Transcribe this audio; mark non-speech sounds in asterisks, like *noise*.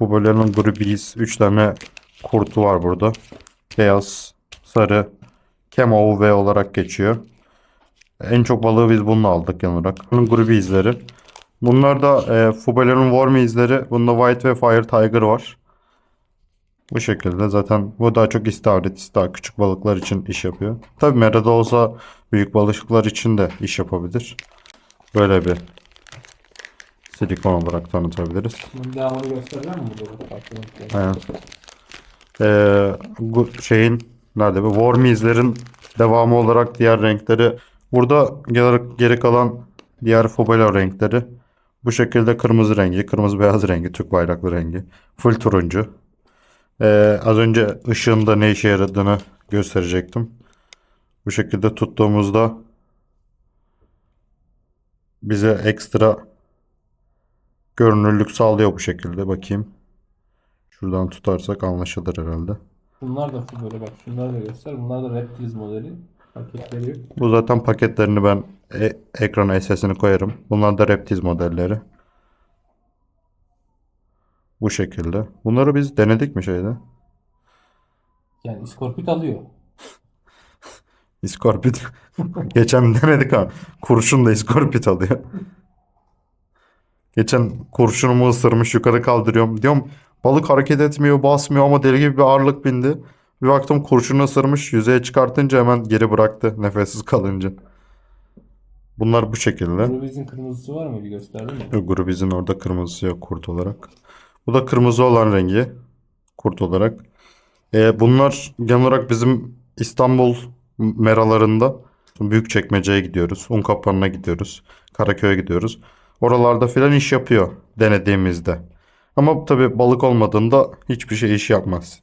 Fubolerin Grubis 3 tane kurtu var burada. Beyaz, sarı, Kemo V olarak geçiyor. En çok balığı biz bununla aldık genel olarak. Bunun grubi izleri. Bunlar da e, Fubolerin Worm izleri. Bunda White ve Fire Tiger var. Bu şekilde zaten bu daha çok istavrit, daha küçük balıklar için iş yapıyor. Tabi merada olsa büyük balıklar için de iş yapabilir. Böyle bir silikon olarak tanıtabiliriz. Bunun devamını göstereceğim mi burada? Aynen. Ee, bu şeyin nerede bu Wormizlerin devamı olarak diğer renkleri burada geri, geri kalan diğer Fobela renkleri bu şekilde kırmızı rengi, kırmızı beyaz rengi, Türk bayraklı rengi, full turuncu. Ee, az önce ışığında ne işe yaradığını gösterecektim. Bu şekilde tuttuğumuzda bize ekstra görünürlük sağlıyor bu şekilde. Bakayım. Şuradan tutarsak anlaşılır herhalde. Bunlar da böyle bak şunları da göster. Bunlar da Reptiles modeli. Paketleri yok. Bu zaten paketlerini ben e- ekrana SS'ini koyarım. Bunlar da Reptiz modelleri. Bu şekilde. Bunları biz denedik mi şeyde? Yani iskorpit alıyor. *laughs* İskorpit. *laughs* Geçen denedik ha. Kurşun da iskorpit alıyor. *laughs* Geçen kurşunumu ısırmış yukarı kaldırıyorum. Diyorum balık hareket etmiyor basmıyor ama deli gibi bir ağırlık bindi. Bir baktım kurşunu ısırmış yüzeye çıkartınca hemen geri bıraktı nefessiz kalınca. Bunlar bu şekilde. Grubizin kırmızısı var mı? Bir gösterdin mi? Grubizin orada kırmızısı yok kurt olarak. Bu da kırmızı olan rengi kurt olarak. Ee, bunlar genel olarak bizim İstanbul meralarında Büyükçekmece'ye gidiyoruz. Unkapanı'na gidiyoruz. Karaköy'e gidiyoruz. Oralarda filan iş yapıyor denediğimizde. Ama tabii balık olmadığında hiçbir şey iş yapmaz.